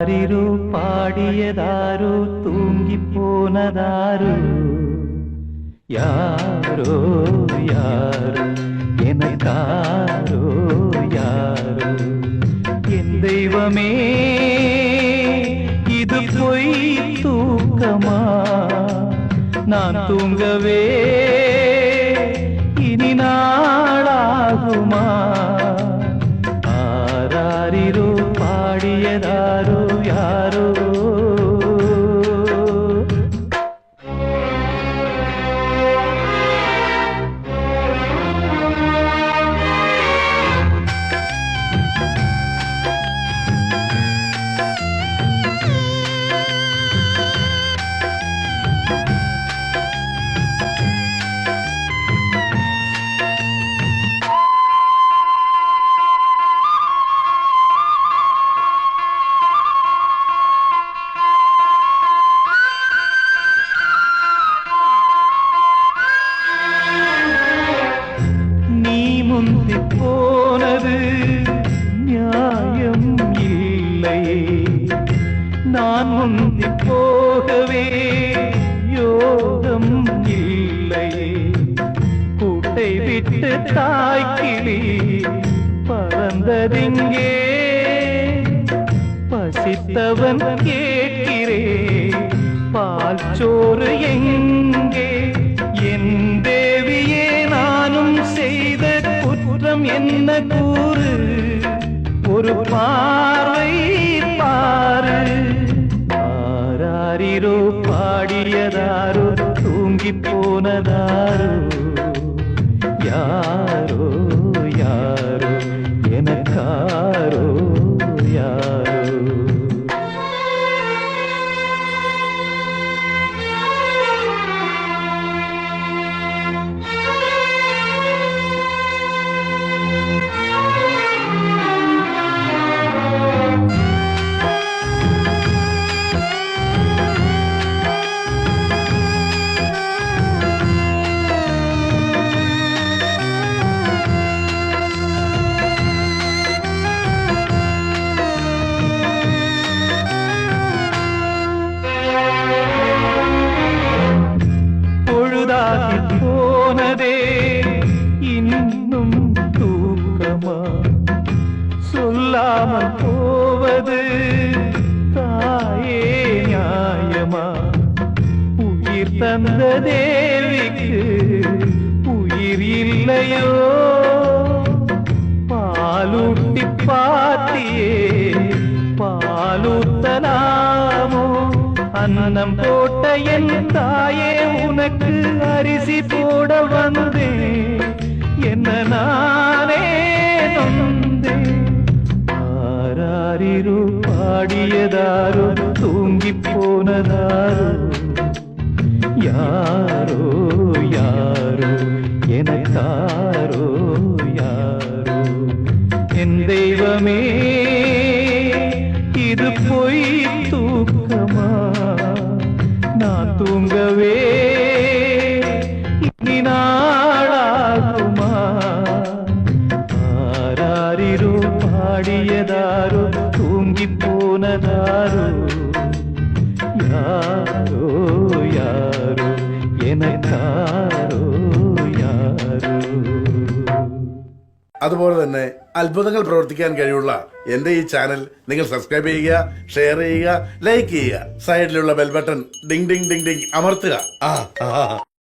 யாரிரு பாடியதாரோ தூங்கி போனதாரோ யாரோ யாரோ எனக்காரோ யாரோ என் தெய்வமே இது பொய் தூக்கமா நான் தூங்கவே இனி நான் முந்தி போனது நியாயம் இல்லையே. நான் முந்தி போகவே யோகம் இல்லையே. கூட்டை விட்டு தாய்க்கிளி பறந்ததிங்கே. பசித்தவன் கேட்கிறேன். குற்றம் என்ன கூறு? ஒரு பார்வை பாரு. ஆராரிரோ பாடியதாரோ தூங்கி போனதாரோ? யாரோ யாரோ எனக்காரோ இல்லாமல் போவது தாயே நியாயமா? உயிர் தந்த தேவிக்கு உயிர் இல்லையோ? பாலூட்டி பாத்தியே பாலூத்தலாமோ அன்னம் போட்ட என் தாயே உனக்கு அரிசி போட வந்தேன். என்ன நான் பாடியதாரோ தூங்கி போனதாரோ யாரோ யாரோ எனக்காரோ யாரோ. என் தெய்வமே பாடியதாரோ தூங்கி போனதாரோ யாரோ யாரோ எனக்காரோ யாரோ അതുപോലെ തന്നെ അത്ഭുതങ്ങൾ പ്രവർത്തിക്കാൻ കഴിവുള്ള എന്റെ ഈ ചാനൽ നിങ്ങൾ സബ്സ്ക്രൈബ് ചെയ്യുക ഷെയർ ചെയ്യുക ലൈക്ക് ചെയ്യുക സൈഡിലുള്ള bell button ding ding ding ding അമർത്തുക ആ ആ